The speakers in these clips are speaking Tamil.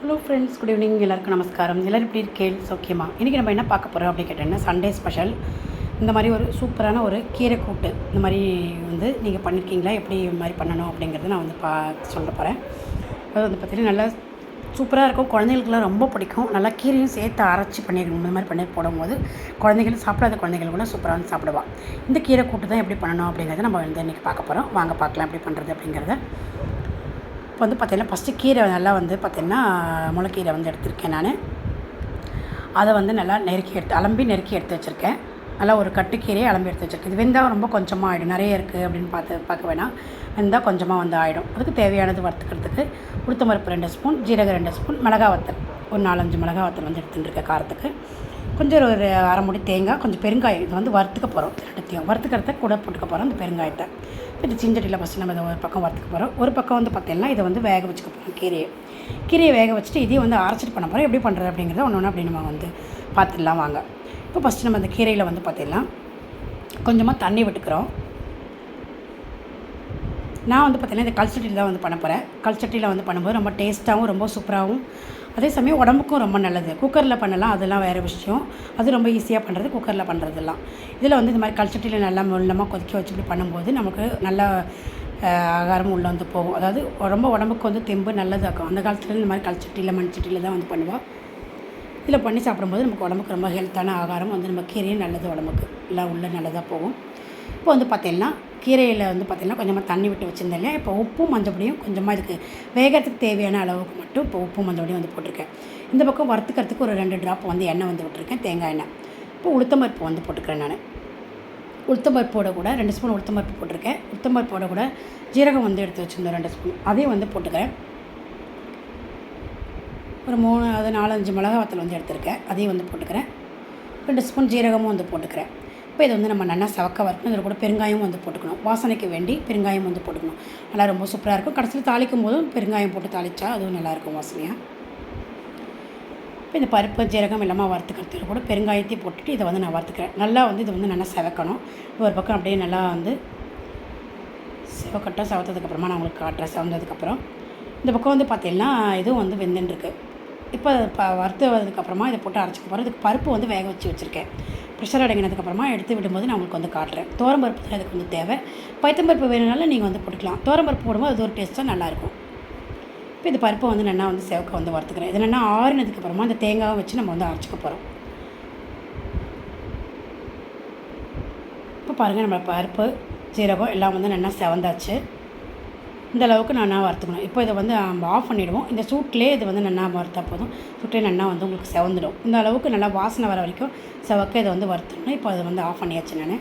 ஹலோ ஃப்ரெண்ட்ஸ் குட் ஈவினிங் எல்லாருக்கும் நமஸ்காரம். எல்லோரும் எப்படி இருக்கேள் சௌக்கியமா? இன்றைக்கி நம்ம என்ன பார்க்க போகிறோம் அப்படின்னு கேட்டோன்னா சண்டே ஸ்பெஷல் இந்த மாதிரி ஒரு சூப்பரான ஒரு கீரை கூட்டு இந்த மாதிரி வந்து நீங்கள் பண்ணியிருக்கீங்களா எப்படி இது மாதிரி பண்ணணும் அப்படிங்கிறத நான் வந்து பா சொல்ல போகிறேன் அது வந்து பார்த்திங்கன்னா நல்லா சூப்பராக இருக்கும். குழந்தைகளுக்குலாம் ரொம்ப பிடிக்கும். நல்லா கீரையும் சேர்த்து அரைச்சி பண்ணியிருக்கணும் இந்த மாதிரி பண்ணி போடும்போது குழந்தைகளும் சாப்பிடாத குழந்தைகள் கூட சூப்பராக வந்து சாப்பிடுவாள் இந்த கீரை கூட்டு தான் எப்படி பண்ணணும் அப்படிங்கிறத நம்ம வந்து இன்றைக்கி பார்க்க போகிறோம் வாங்க பார்க்கலாம் எப்படி பண்ணுறது அப்படிங்கிறத. இப்போ வந்து பார்த்திங்கன்னா ஃபஸ்ட்டு கீரை நல்லா வந்து பார்த்திங்கன்னா முளைக்கீரை வந்து எடுத்திருக்கேன் நான். அதை வந்து நல்லா நெருக்கி எடுத்து அலம்பி நெருக்கி எடுத்து வச்சுருக்கேன். நல்லா ஒரு கட்டுக்கீரையை அலம்பி எடுத்து வச்சுருக்கேன். இது வெந்தால் ரொம்ப கொஞ்சமாக ஆகிடும் நிறைய இருக்குது அப்படின்னு பார்த்து பார்க்க வேணாம். வெந்தால் கொஞ்சமாக வந்து ஆகிடும் அதுக்கு தேவையானது வறுத்துக்கிறதுக்கு உளுத்தமருப்பு ரெண்டு ஸ்பூன் ஜீரகம் ரெண்டு ஸ்பூன் மிளகா வத்தல். ஒரு நாலஞ்சு மிளகா வத்தல் வந்து எடுத்துட்டுருக்கேன் காரத்துக்கு. கொஞ்சம் ஒரு அரை முடி தேங்காய் கொஞ்சம் பெருங்காயம். இது வந்து வறுத்துக்க போகிறோம் ரெண்டுத்தையும். வறுத்துக்கிறத கூட போட்டுக்க போகிறோம் அந்த பெருங்காயத்தை. இந்த சிஞ்சட்டியில் ஃபஸ்ட்டு நம்ம இதை ஒரு பக்கம் வறுத்துக்க போகிறோம் ஒரு பக்கம் வந்து பார்த்தீங்கன்னா இதை வந்து வேக வச்சுக்க போகிறோம் கீரையை. கீரையை வேக வச்சுட்டு இதையும் வந்து அரைச்சிட்டு பண்ண போகிறோம் எப்படி பண்ணுறது அப்படிங்கிறத ஒன்று ஒன்று அப்படி நம்ம வந்து பார்த்துடலாம் வாங்க. இப்போ ஃபஸ்ட்டு நம்ம இந்த கீரையில் வந்து பார்த்தீங்கன்னா கொஞ்சமாக தண்ணி விட்டுக்கிறோம். நான் வந்து பார்த்திங்கன்னா இந்த கல்சட்டியில் தான் வந்து பண்ண போகிறேன் கல்சட்டியில் வந்து பண்ணும்போது ரொம்ப டேஸ்ட்டாகவும் ரொம்ப சூப்பராகவும் அதே சமயம் உடம்புக்கும் ரொம்ப நல்லது. குக்கரில் பண்ணலாம் அதெல்லாம் வேறு விஷயம். அது ரொம்ப ஈஸியாக பண்ணுறது குக்கரில் பண்ணுறதெல்லாம் இதில் வந்து இந்த மாதிரி கல்ச்சட்டியில் நல்லா மெல்லமாக கொதிக்க வச்சு இப்படி பண்ணும்போது நமக்கு நல்ல ஆகாரம் உள்ளே வந்து போகும். அதாவது ரொம்ப உடம்புக்கு வந்து தெம்பு நல்லதாக்கும். அந்த காலத்தில் இந்த மாதிரி கல்ச்சட்டியில் மண்சட்டியில் தான் வந்து பண்ணுவோம். இதில் பண்ணி சாப்பிடும்போது நமக்கு உடம்புக்கு ரொம்ப ஹெல்த்தான ஆகாரம் வந்து நம்ம கீரையும் நல்லது உடம்புக்கு. எல்லாம் உள்ளே நல்லதாக போகும். இப்போ வந்து பார்த்திங்கன்னா கீரையில் வந்து பார்த்திங்கன்னா கொஞ்சமாக தண்ணி விட்டு வச்சுருந்தேன். இல்லையா இப்போ உப்பும் மஞ்சப்பொடியும் கொஞ்சமாக இதுக்கு வேகத்துக்கு தேவையான அளவுக்கு மட்டும் இப்போ உப்பும் மஞ்சப்பொடியும் வந்து போட்டிருக்கேன். இந்த பக்கம் வறுத்துக்கிறதுக்கு ஒரு ரெண்டு ட்ராப் வந்து எண்ணெய் வந்து விட்டுருக்கேன். தேங்காய் எண்ணெய். இப்போ உளுத்தம்பருப்பு வந்து போட்டுக்கிறேன் நான். உளுத்தம்பருப்போட கூட ரெண்டு ஸ்பூன் உளுத்தம்பருப்பு போட்டிருக்கேன். உளுத்தம்பருப்போட கூட ஜீரகம் வந்து எடுத்து வச்சுருந்தோம் ரெண்டு ஸ்பூன் அதையும் வந்து போட்டுக்கிறேன். ஒரு மூணு அது நாலஞ்சு மிளகா வத்தல் வந்து எடுத்திருக்கேன். அதையும் வந்து போட்டுக்கிறேன். ரெண்டு ஸ்பூன் ஜீரகமும் வந்து போட்டுக்கிறேன். இப்போ இதை வந்து நம்ம நல்லா சவக்க வரணும் இதில் கூட பெருங்காயம் வந்து போட்டுக்கணும். வாசனைக்கு வேண்டி பெருங்காயம் வந்து போட்டுக்கணும். நல்லா ரொம்ப சூப்பராக இருக்கும். கடைசியில் தாளிக்கும் போதும் பெருங்காயம் போட்டு தாளித்தா அதுவும் நல்லாயிருக்கும் வாசனையாக இப்போ இந்த பருப்பு ஜீரகம் எல்லாமே வறுத்துக்கிறதுல கூட பெருங்காயத்தையும் போட்டுட்டு இதை வந்து நான் வறுத்துக்கிறேன். நல்லா வந்து இது வந்து நல்லா செவக்கணும். ஒரு பக்கம் அப்படியே நல்லா வந்து செவக்கட்டும் செவத்ததுக்கப்புறமா நான் உங்களுக்கு காட்டுறேன். செவந்ததுக்கப்புறம் இந்த பக்கம் வந்து பார்த்தீங்கன்னா இதுவும் வந்து வெந்துட்டுருக்கு இப்போ ப வறுத்ததுக்கப்புறமா இதை போட்டு அரைச்சிக்க போகிறோம் இதுக்கு பருப்பு வந்து வேக வச்சு வச்சுருக்கேன். ப்ரெஷர் அடங்கினதுக்கப்புறமா எடுத்து விடும்போது நான் உங்களுக்கு வந்து காட்டுறேன். தோரம்பருப்பு தான் இதுக்கு வந்து தேவை. பைத்தம்பருப்பு வேணுனாலும் நீங்கள் வந்து போட்டுக்கலாம். தோரம்பருப்பு போடும்போது அது ஒரு டேஸ்ட்டாக நல்லாயிருக்கும். இப்போ இந்த பருப்பை வந்து நல்லா வந்து செவக்க வந்து வறுத்துக்கிறேன். இது நல்லா ஆறினதுக்கப்புறமா அந்த தேங்காவை வச்சு நம்ம வந்து அரைச்சிக்க போகிறோம் இப்போ பாருங்கள் நம்ம பருப்பு ஜீரகம் எல்லாம் வந்து நல்லா செவந்தாச்சு. இந்த அளவுக்கு நல்லா வறுத்துக்கணும். இப்போ இதை வந்து நம்ம ஆஃப் பண்ணிவிடுவோம் இந்த சூட்லேயே இது வந்து நல்லா வறுத்தா போதும். சூட்லேயே நல்லா வந்து உங்களுக்கு செவந்துடும். இந்த அளவுக்கு நல்லா வாசனை வர வரைக்கும் செவக்க இதை வந்து வறுத்துடணும். இப்போ அதை வந்து ஆஃப் பண்ணியாச்சு நான்.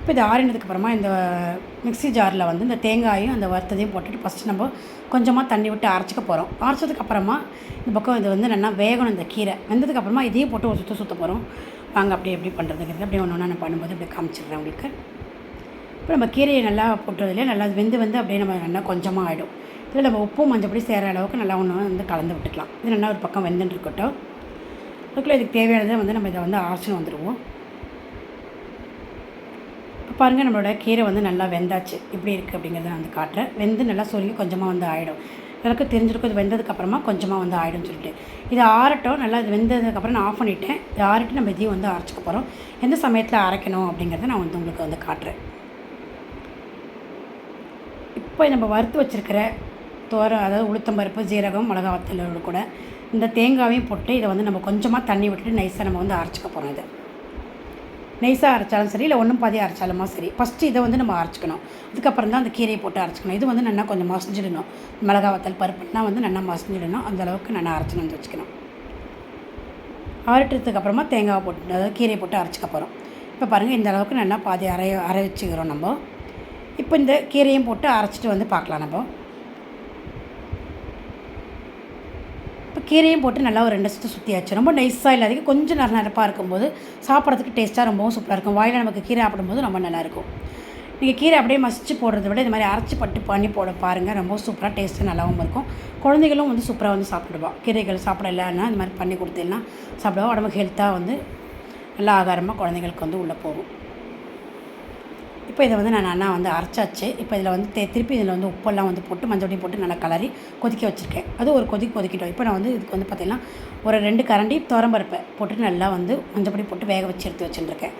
இப்போ இது ஆறினதுக்கப்புறமா இந்த மிக்ஸி ஜாரில் வந்து இந்த தேங்காயும் அந்த வறுத்ததையும் போட்டுட்டு ஃபஸ்ட்டு நம்ம கொஞ்சமாக தண்ணி விட்டு அரைச்சிக்க போகிறோம் அரைச்சதுக்கப்புறமா இந்த பக்கம் இது வந்து நல்லா வேகணும் இந்த கீரை. வெந்ததுக்கப்புறமா இதையும் போட்டு ஒரு சுத்த சுற்ற போகிறோம் வாங்க அப்படி எப்படி பண்ணுறதுங்கிறது அப்படியே ஒன்று ஒன்று நான் பண்ணும்போது அப்படியே காமிச்சிடுறேன் உங்களுக்கு. இப்போ நம்ம கீரையை நல்லா போட்டதுலேயே நல்லா வெந்து வந்து அப்படியே நம்ம நல்லா கொஞ்சமாக ஆகிடும் இதில் நம்ம உப்பும் மஞ்சப்படி சேர அளவுக்கு நல்லா ஒன்று வந்து கலந்து விட்டுக்கலாம். இது நல்லா ஒரு பக்கம் வெந்துட்டு இருக்கட்டும். அதுக்குள்ளே இதுக்கு தேவையானதை வந்து நம்ம இதை வந்து அரைச்சின்னு வந்துடுவோம். இப்போ பாருங்கள் நம்மளோட கீரை வந்து நல்லா வெந்தாச்சு. எப்படி இருக்குது அப்படிங்கிறத நான் வந்து காட்டுறேன். வெந்து நல்லா சொல்லி கொஞ்சமாக வந்து ஆகிடும் எனக்கு தெரிஞ்சிருக்கும் இது வெந்ததுக்கப்புறமா கொஞ்சமாக வந்து ஆகிடும்னு சொல்லிட்டு. இது ஆறட்டும் நல்லா இது வெந்ததுக்கப்புறம் நான் ஆஃப் பண்ணிவிட்டேன் இது ஆறிட்டு நம்ம இதையும் வந்து அரைச்சிக்க போகிறோம் எந்த சமயத்தில் அரைக்கணும் அப்படிங்கிறத நான் வந்து உங்களுக்கு வந்து காட்டுறேன். இப்போ நம்ம வறுத்து வச்சுருக்கிற தோர அதாவது உளுத்தம்பருப்பு ஜீரகம் மிளகா வத்தலோடு கூட இந்த தேங்காவையும் போட்டு இதை வந்து நம்ம கொஞ்சமாக தண்ணி விட்டுட்டு நைஸாக நம்ம வந்து அரைச்சிக்க போகிறோம் இதை. நைஸாக அரைச்சாலும் சரி இல்லை ஒன்றும் பாதி அரைச்சாலுமா சரி. ஃபஸ்ட்டு இதை வந்து நம்ம அரைச்சிக்கணும். அதுக்கப்புறம் தான் அந்த கீரையை போட்டு அரைச்சிக்கணும். இது வந்து நல்லா கொஞ்சம் மசிஞ்சிடணும். மிளகா வத்தல் பருப்புலாம் வந்து நல்லா மசிஞ்சிடணும். அந்த அளவுக்கு நல்லா அரைச்சின்னு வந்து வச்சுக்கணும். ஆறிட்டதுக்கு அப்புறமா தேங்காவை போட்டு அதாவது கீரையை போட்டு அரைச்சிக்க போகிறோம் இப்போ பாருங்கள் இந்த அளவுக்கு நல்லா பாதி அரைய அரை வச்சுக்கிறோம் நம்ம. இப்போ இந்த கீரையும் போட்டு அரைச்சிட்டு வந்து பார்க்கலாம் நம்ம. இப்போ கீரையும் போட்டு நல்லா ஒரு ரெண்டு சுற்றி சுற்றியாச்சு ரொம்ப நைஸாக இல்லாதீங்க கொஞ்சம் நர நரப்பாக இருக்கும்போது சாப்பிட்றதுக்கு டேஸ்ட்டாக ரொம்பவும் சூப்பராக இருக்கும். வாயில் நமக்கு கீரை சாப்பிடும்போது ரொம்ப நல்லாயிருக்கும் நீங்கள் கீரை அப்படியே மசிச்சு போடுறத விட இது மாதிரி அரைச்சி பட்டு பண்ணி போட பாருங்கள் ரொம்ப சூப்பராக டேஸ்ட்டு நல்லாவும் இருக்கும். குழந்தைகளும் வந்து சூப்பராக வந்து சாப்பிடுவோம் கீரைகள் சாப்பிடலன்னா இந்த மாதிரி பண்ணி கொடுத்தீங்கன்னா சாப்பிடுவா. உடம்புக்கு ஹெல்த்தாக வந்து நல்ல ஆகாரமாக குழந்தைங்களுக்கு வந்து உள்ளே போகும். இப்போ இதை வந்து நான் நல்லா வந்து அரைச்சாச்சு. இப்போ இதில் வந்து தே- திருப்பி இதில் வந்து உப்பெல்லாம் வந்து போட்டு மஞ்சள் போட்டு நல்லா கலரி கொதிக்க வச்சுருக்கேன். அது ஒரு கொதி கொதிக்கிட்டோம். இப்போ நான் வந்து இதுக்கு வந்து பார்த்திங்கன்னா ஒரு ரெண்டு கரண்டி துவரம்பருப்பை போட்டு நல்லா வந்து மஞ்சப்பொடி போட்டு வேக வச்சு எடுத்து வச்சுருக்கேன்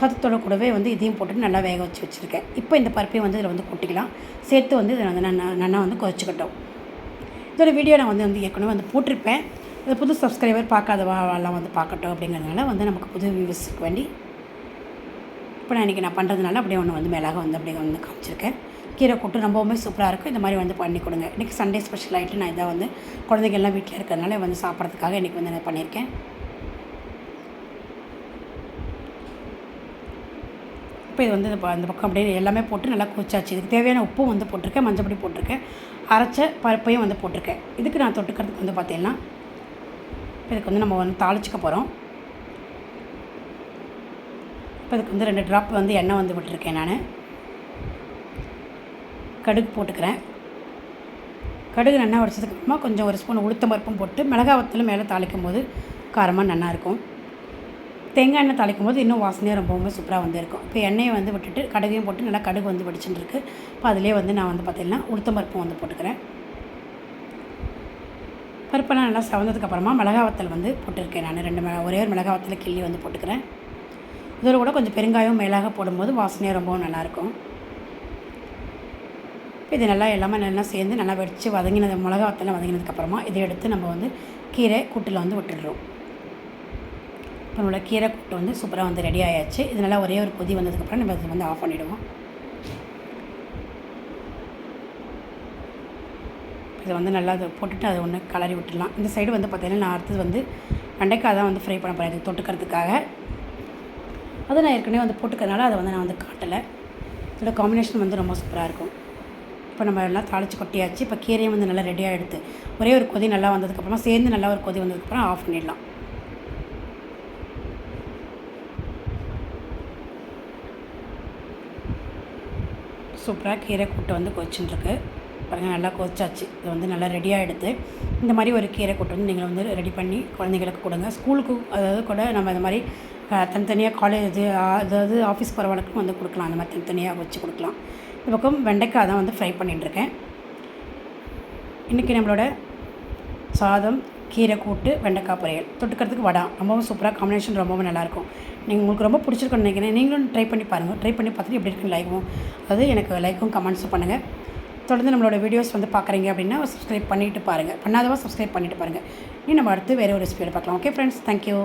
சத்தத்தோட கூடவே வந்து இதையும் போட்டு நல்லா வேக வச்சு வச்சுருக்கேன். இப்போ இந்த பருப்பையும் வந்து இதில் வந்து கொட்டிக்கலாம். சேர்த்து வந்து இதை வந்து நான் நல்லா வந்து கொதிச்சுக்கிட்டோம். இதோட வீடியோ நான் வந்து வந்து ஏற்கனவே வந்து போட்டிருப்பேன். இது புது சப்ஸ்கிரைபர் பார்க்காதவாலாம் வந்து பார்க்கட்டும் அப்படிங்கிறதுனால வந்து நமக்கு புது வியூவர்ஸுக்கு வேண்டி இப்போ நான் இன்றைக்கி நான் பண்ணுறதுனால அப்படியே ஒன்று வந்து மிளகா வந்து அப்படியே வந்து காமிச்சிருக்கேன். கீரை கூட்டு ரொம்பவுமே சூப்பராக இருக்கும் இந்த மாதிரி வந்து பண்ணி கொடுங்க. இன்றைக்கி சண்டே ஸ்பெஷல் ஆகிட்டு நான் இதை வந்து குழந்தைங்க எல்லாம் வீட்டில் இருக்கிறதுனால வந்து சாப்பிட்றதுக்காக இன்றைக்கி வந்து நான் பண்ணியிருக்கேன் இப்போ இது வந்து இந்த அந்த பக்கம் அப்படியே எல்லாமே போட்டு நல்லா கொச்சாச்சு இதுக்கு தேவையான உப்பும் வந்து போட்டிருக்கேன். மஞ்சப்பொடி போட்டிருக்கேன். அரைச்ச பருப்பையும் வந்து போட்டிருக்கேன். இதுக்கு நான் தொட்டுக்கிறதுக்கு வந்து பார்த்தீங்கன்னா இதுக்கு வந்து நம்ம வந்து தாளிச்சிக்க போகிறோம் இப்போ இதுக்கு வந்து ரெண்டு ட்ராப் வந்து எண்ணெய் வந்து விட்டுருக்கேன் நான். கடுகு போட்டுக்கிறேன். கடுகு நல்லா உடச்சதுக்கப்புறமா கொஞ்சம் ஒரு ஸ்பூன் உளுத்தம் பருப்பும் போட்டு மிளகா வத்தலும் மேலே தாளிக்கும் போது காரமாக நல்லாயிருக்கும் தேங்காய் எண்ணெய் தாளிக்கும் போது இன்னும் வாசனையாக ரொம்பவுமே சூப்பராக வந்து இருக்கும். இப்போ எண்ணெயை வந்து விட்டுட்டு கடுகையும் போட்டு நல்லா கடுகு வந்து வெடிச்சுட்டு இருக்கு இப்போ அதிலே வந்து நான் வந்து பார்த்திங்கன்னா உளுத்தம் பருப்பும் வந்து போட்டுக்கிறேன். பருப்பெல்லாம் நல்லா சவந்ததுக்கப்புறமா மிளகா வத்தல் வந்து போட்டிருக்கேன் நான். ரெண்டு மிளகா ஒரே ஒரு மிளகா வத்தல் கிள்ளி வந்து போட்டுக்கிறேன். இதோட கூட கொஞ்சம் பெருங்காயம் மேலாக போடும்போது வாசனையாக ரொம்பவும் நல்லாயிருக்கும். இது நல்லா எல்லாமே நல்லா சேர்ந்து நல்லா வெடித்து வதங்கினது மிளகா வத்தலாம் வதங்கினதுக்கப்புறமா இதை எடுத்து நம்ம வந்து கீரை கூட்டில் வந்து விட்டுடுறோம். இப்போ நம்மளோட கீரை கூட்டு வந்து சூப்பராக வந்து ரெடி ஆயாச்சு. இது நல்லா ஒரே ஒரு கொதி வந்ததுக்கப்புறம் நம்ம இதை வந்து ஆஃப் பண்ணிவிடுவோம் இதை வந்து நல்லா அதை போட்டுட்டு அதை ஒன்று கலரி விட்டுடலாம். இந்த சைடு வந்து பார்த்திங்கன்னா நான் அடுத்தது வந்து வெண்டைக்காய் தான் வந்து ஃப்ரை பண்ண போகிறேன் தொட்டுக்கிறதுக்காக. அது நான் ஏற்கனவே வந்து போட்டுக்கிறதுனால அதை வந்து நான் வந்து காட்டலை. இதோட காம்பினேஷன் வந்து ரொம்ப சூப்பராக இருக்கும். இப்போ நம்ம எல்லாம் தாளித்து கொட்டியாச்சு. இப்போ கீரையும் வந்து நல்லா ரெடியாக எடுத்து ஒரே ஒரு கொதி நல்லா வந்ததுக்கப்புறமா சேர்ந்து நல்லா ஒரு கொதி வந்ததுக்கப்புறம் ஆஃப் பண்ணிடலாம். சூப்பராக கீரை கூட்டு வந்து கொதிச்சுட்டுருக்கு. பாருங்கள் நல்லா கொச்சாச்சு இது வந்து நல்லா ரெடியாக எடுத்து இந்த மாதிரி ஒரு கீரை கூட்டு வந்து நீங்கள் வந்து ரெடி பண்ணி குழந்தைங்களுக்கு கொடுங்க. ஸ்கூலுக்கு அதாவது கூட நம்ம இந்த மாதிரி தனித்தனியாக காலேஜ் அதாவது ஆஃபீஸ் போகிறவங்களுக்கும் வந்து கொடுக்கலாம். அந்த மாதிரி தனித்தனியாக வச்சு கொடுக்கலாம். இந்த பக்கம் வெண்டைக்காய் தான் வந்து ஃப்ரை பண்ணிட்டுருக்கேன். இன்றைக்கி நம்மளோட சாதம் கீரை கூட்டு வெண்டைக்காய் பொரியல். தொட்டுக்கிறதுக்கு வடை. ரொம்பவும் சூப்பராக காம்பினேஷன் ரொம்பவும் நல்லாயிருக்கும். நீங்கள் உங்களுக்கு ரொம்ப பிடிச்சிருக்குன்னு நினைக்கிறேன். நீங்களும் ட்ரை பண்ணி பாருங்கள் ட்ரை பண்ணி பார்த்துட்டு எப்படி இருக்குன்னு லைக்கும் அதாவது எனக்கு லைக்கும் கமெண்ட்ஸும் பண்ணுங்கள் தொடர்ந்து நம்மளோட வீடியோஸ் வந்து பார்க்குறீங்க அப்படின்னா சப்ஸ்கிரைப் பண்ணிட்டு பாருங்கள் பண்ணாதவா சப்ஸ்கிரைப் பண்ணிவிட்டு பாருங்கள் இனி நம்ம அடுத்து வேறு ஒரு ரெசிபியோட பார்க்கலாம். Okay friends thank you